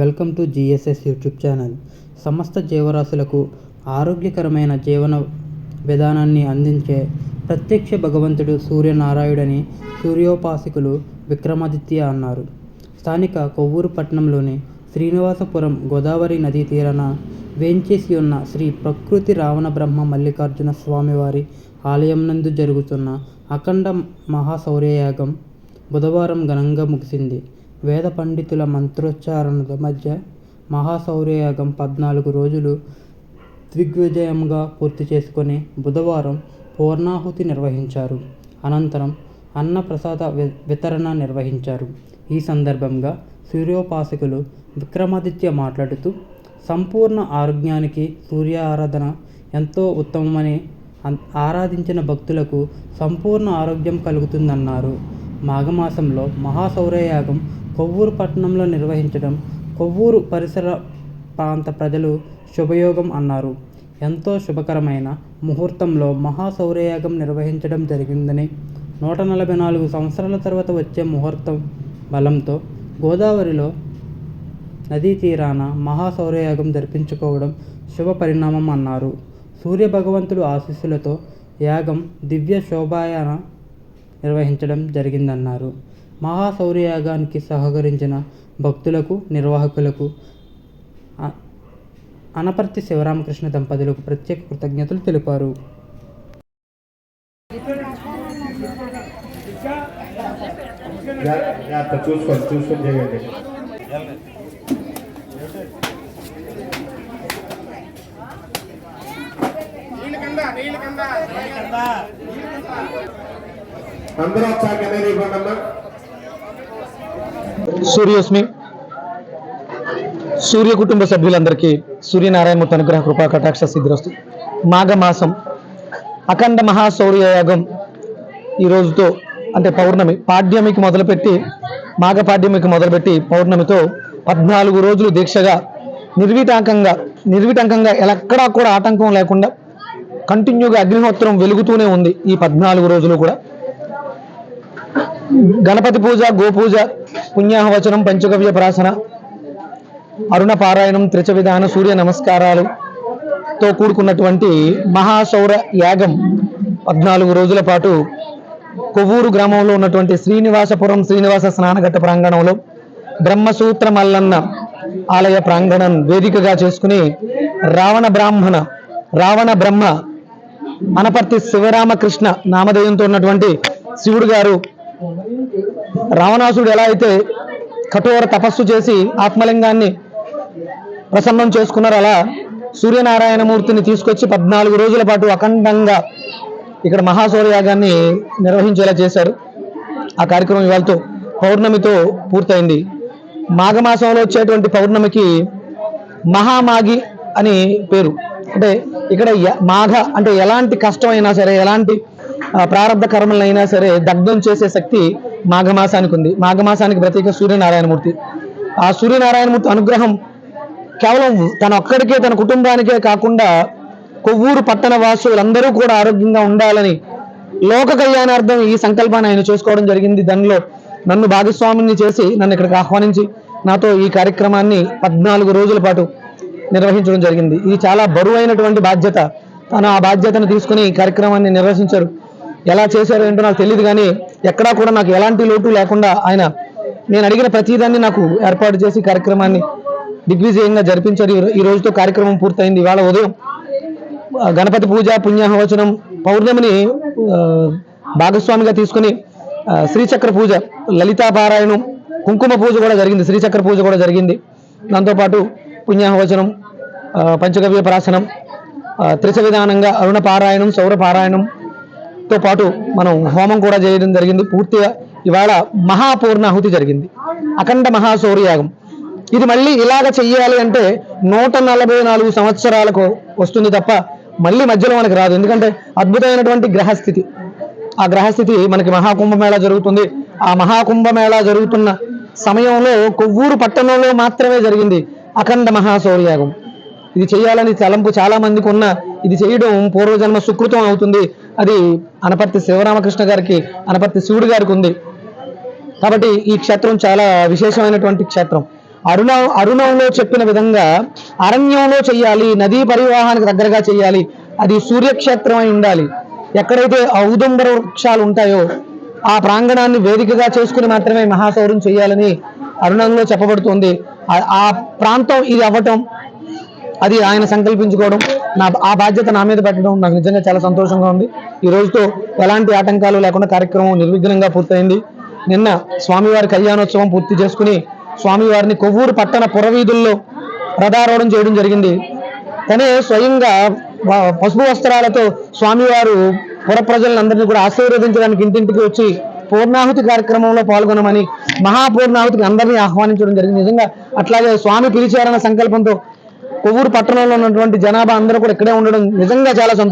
Welcome to GSS YouTube channel. సమస్త జీవరాశులకు ఆరోగ్యకరమైన జీవన విధానాన్ని అందించే ప్రత్యక్ష భగవంతుడు సూర్యనారాయుడని సూర్యోపాసికులు విక్రమాదిత్య అన్నారు. స్థానిక కొవ్వూరు పట్టణంలోని శ్రీనివాసపురం గోదావరి నదీ తీరాన వేంచేసి ఉన్న శ్రీ ప్రకృతి రావణ బ్రహ్మ మల్లికార్జున స్వామివారి ఆలయం నందు జరుగుతున్న అఖండ మహాశౌర్యయాగం బుధవారం ఘనంగా ముగిసింది. వేద పండితుల మంత్రోచ్చారణల మధ్య మహాశౌర్యయాగం పద్నాలుగు రోజులు దిగ్విజయంగా పూర్తి చేసుకొని బుధవారం పూర్ణాహుతి నిర్వహించారు. అనంతరం అన్నప్రసాద వి- వితరణ నిర్వహించారు. ఈ సందర్భంగా సూర్యోపాసకులు విక్రమాదిత్య మాట్లాడుతూ సంపూర్ణ ఆరోగ్యానికి సూర్య ఆరాధన ఎంతో ఉత్తమమని ఆరాధించిన భక్తులకు సంపూర్ణ ఆరోగ్యం కలుగుతుందన్నారు. మాఘమాసంలో మహాశౌర్యయాగం కొవ్వూరు పట్టణంలో నిర్వహించడం కొవ్వూరు పరిసర ప్రాంత ప్రజలు శుభయోగం అన్నారు. ఎంతో శుభకరమైన ముహూర్తంలో మహాశౌర్యయాగం నిర్వహించడం జరిగిందని నూట నలభై నాలుగు సంవత్సరాల తర్వాత వచ్చే ముహూర్తం బలంతో గోదావరిలో నదీ తీరాన మహాశౌర్యయాగం జరిపించుకోవడం శుభ పరిణామం అన్నారు. సూర్య భగవంతుడు ఆశీస్సులతో యాగం దివ్య శోభాయాన నిర్వహించడం జరిగిందన్నారు. మహాశౌర్యయాగానికి సహకరించిన భక్తులకు నిర్వాహకులకు అనపర్తి శివరామకృష్ణ దంపతులకు ప్రత్యేక కృతజ్ఞతలు తెలిపారు. జా- చూసుకొని చేయండి అందరూ ఒకసారి కింద ఇవ్వండి అమ్మా సూర్యోస్మి సూర్య కుటుంబ సభ్యులందరికీ సూర్యనారాయణమూర్తి అనుగ్రహ కృపా కటాక్ష సిద్ధిరస్తు. మాఘమాసం అఖండ మహాశౌర్యయాగం ఈ రోజుతో అంటే పౌర్ణమి పాడ్యమికి మొదలుపెట్టి మాఘ పాడ్యమికి మొదలుపెట్టి పౌర్ణమితో పద్నాలుగు రోజులు దీక్షగా నిర్విటాంకంగా నిర్విటంకంగా ఎక్కడా కూడా ఆటంకం లేకుండా కంటిన్యూగా అగ్నిహోత్రం వెలుగుతూనే ఉంది ఈ పద్నాలుగు రోజులు కూడా. గణపతి పూజ గోపూజ పుణ్యాహవచనం పంచగవ్య ప్రాసన అరుణ పారాయణం త్రిచ విధాన సూర్య నమస్కారాలుతో కూడుకున్నటువంటి మహాశౌర యాగం పద్నాలుగు రోజుల పాటు కొవ్వూరు గ్రామంలో ఉన్నటువంటి శ్రీనివాసపురం శ్రీనివాస స్నానఘట్ట ప్రాంగణంలో బ్రహ్మసూత్ర మల్లన్న ఆలయ ప్రాంగణం వేదికగా చేసుకుని రావణ బ్రాహ్మణ రావణ బ్రహ్మ అనపర్తి శివరామకృష్ణ నామధేయంతో ఉన్నటువంటి శివుడు గారు రావణాసుడు ఎలా అయితే కఠోర తపస్సు చేసి ఆత్మలింగాన్ని ప్రసన్నం చేసుకున్నారు అలా సూర్యనారాయణమూర్తిని తీసుకొచ్చి పద్నాలుగు రోజుల పాటు అఖండంగా ఇక్కడ మహాశౌర్యయాగాన్ని నిర్వహించేలా చేశారు. ఆ కార్యక్రమం ఇవాళతో పౌర్ణమితో పూర్తయింది. మాఘమాసంలో వచ్చేటువంటి పౌర్ణమికి మహామాగి అని పేరు. అంటే ఇక్కడ మాఘ అంటే ఎలాంటి కష్టమైనా సరే ఎలాంటి ప్రారంభ కర్మలైనా సరే దగ్ధం చేసే శక్తి మాఘమాసానికి ఉంది. మాఘమాసానికి ప్రత్యేక సూర్యనారాయణమూర్తి. ఆ సూర్యనారాయణమూర్తి అనుగ్రహం కేవలం తన ఒక్కడికే తన కుటుంబానికే కాకుండా కొవ్వూరు పట్టణ వాసులందరూ కూడా ఆరోగ్యంగా ఉండాలని లోక కళ్యాణార్థం ఈ సంకల్పాన్ని ఆయన చేసుకోవడం జరిగింది. దానిలో నన్ను భాగస్వామిని చేసి నన్ను ఇక్కడికి ఆహ్వానించి నాతో ఈ కార్యక్రమాన్ని పద్నాలుగు రోజుల పాటు నిర్వహించడం జరిగింది. ఇది చాలా బరువైనటువంటి బాధ్యత. తను ఆ బాధ్యతను తీసుకుని ఈ కార్యక్రమాన్ని నిర్వహించారు. ఎలా చేశారో ఏంటో నాకు తెలియదు కానీ ఎక్కడా కూడా నాకు ఎలాంటి లోటు లేకుండా ఆయన నేను అడిగిన ప్రతిదాన్ని నాకు ఏర్పాటు చేసి కార్యక్రమాన్ని దిగ్విజయంగా జరిపించారు. ఈ రోజుతో కార్యక్రమం పూర్తయింది. ఇవాళ ఉదయం గణపతి పూజ పుణ్యాహవచనం పౌర్ణమిని భాగస్వామిగా తీసుకుని శ్రీచక్ర పూజ లలితా పారాయణం కుంకుమ పూజ కూడా జరిగింది. శ్రీచక్ర పూజ కూడా జరిగింది. దాంతోపాటు పుణ్యాహవచనం పంచగవ్య ప్రాసనం త్రిచ విధానంగా అరుణ పారాయణం సౌర తో పాటు మనం హోమం కూడా చేయడం జరిగింది పూర్తిగా. ఇవాళ మహాపూర్ణాహుతి జరిగింది. అఖండ మహాశౌర్యాగం ఇది మళ్ళీ ఇలాగ చెయ్యాలి అంటే నూట నలభై నాలుగు సంవత్సరాలకు వస్తుంది తప్ప మళ్ళీ మధ్యలో మనకి రాదు. ఎందుకంటే అద్భుతమైనటువంటి గ్రహస్థితి. ఆ గ్రహస్థితి మనకి మహాకుంభమేళా జరుగుతుంది. ఆ మహాకుంభమేళా జరుగుతున్న సమయంలో కొవ్వూరు పట్టణంలో మాత్రమే జరిగింది అఖండ మహాశౌర్యాగం ఇది చేయాలని తలంపు చాలా మందికి ఉన్న ఇది చేయడం పూర్వజన్మ సుకృతం అవుతుంది. అది అనపర్తి శివరామకృష్ణ గారికి అనపర్తి శివుడు గారికి ఉంది. కాబట్టి ఈ క్షేత్రం చాలా విశేషమైనటువంటి క్షేత్రం. అరుణ అరుణంలో చెప్పిన విధంగా అరణ్యంలో చేయాలి నదీ పరివాహానికి దగ్గరగా చేయాలి అది సూర్యక్షేత్రం అయి ఉండాలి. ఎక్కడైతే ఔదంబర వృక్షాలు ఉంటాయో ఆ ప్రాంగణాన్ని వేదికగా చేసుకుని మాత్రమే మహాసౌరం చేయాలని అరుణంలో చెప్పబడుతుంది. ఆ- ఆ ప్రాంతం ఇది అవ్వటం అది ఆయన సంకల్పించుకోవడం నా ఆ బాధ్యత నా మీద పెట్టడం నాకు నిజంగా చాలా సంతోషంగా ఉంది. ఈ రోజుతో ఎలాంటి ఆటంకాలు లేకుండా కార్యక్రమం నిర్విఘ్నంగా పూర్తయింది. నిన్న స్వామివారి కళ్యాణోత్సవం పూర్తి చేసుకుని స్వామివారిని కొవ్వూరు పట్టణ పురవీధుల్లో రథారూఢం చేయడం జరిగింది. తనే స్వయంగా పసుపు వస్త్రాలతో స్వామివారు పుర ప్రజలందరినీ కూడా ఆశీర్వదించడానికి ఇంటింటికి వచ్చి పూర్ణాహుతి కార్యక్రమంలో పాల్గొనమని మహాపూర్ణాహుతికి అందరినీ ఆహ్వానించడం జరిగింది. నిజంగా అట్లాగే స్వామి పిలిచారన్న సంకల్పంతో కొవ్వూరు పట్టణంలో ఉన్నటువంటి జనాభా అందరూ కూడా ఇక్కడే ఉండడం నిజంగా చాలా సంతోషం.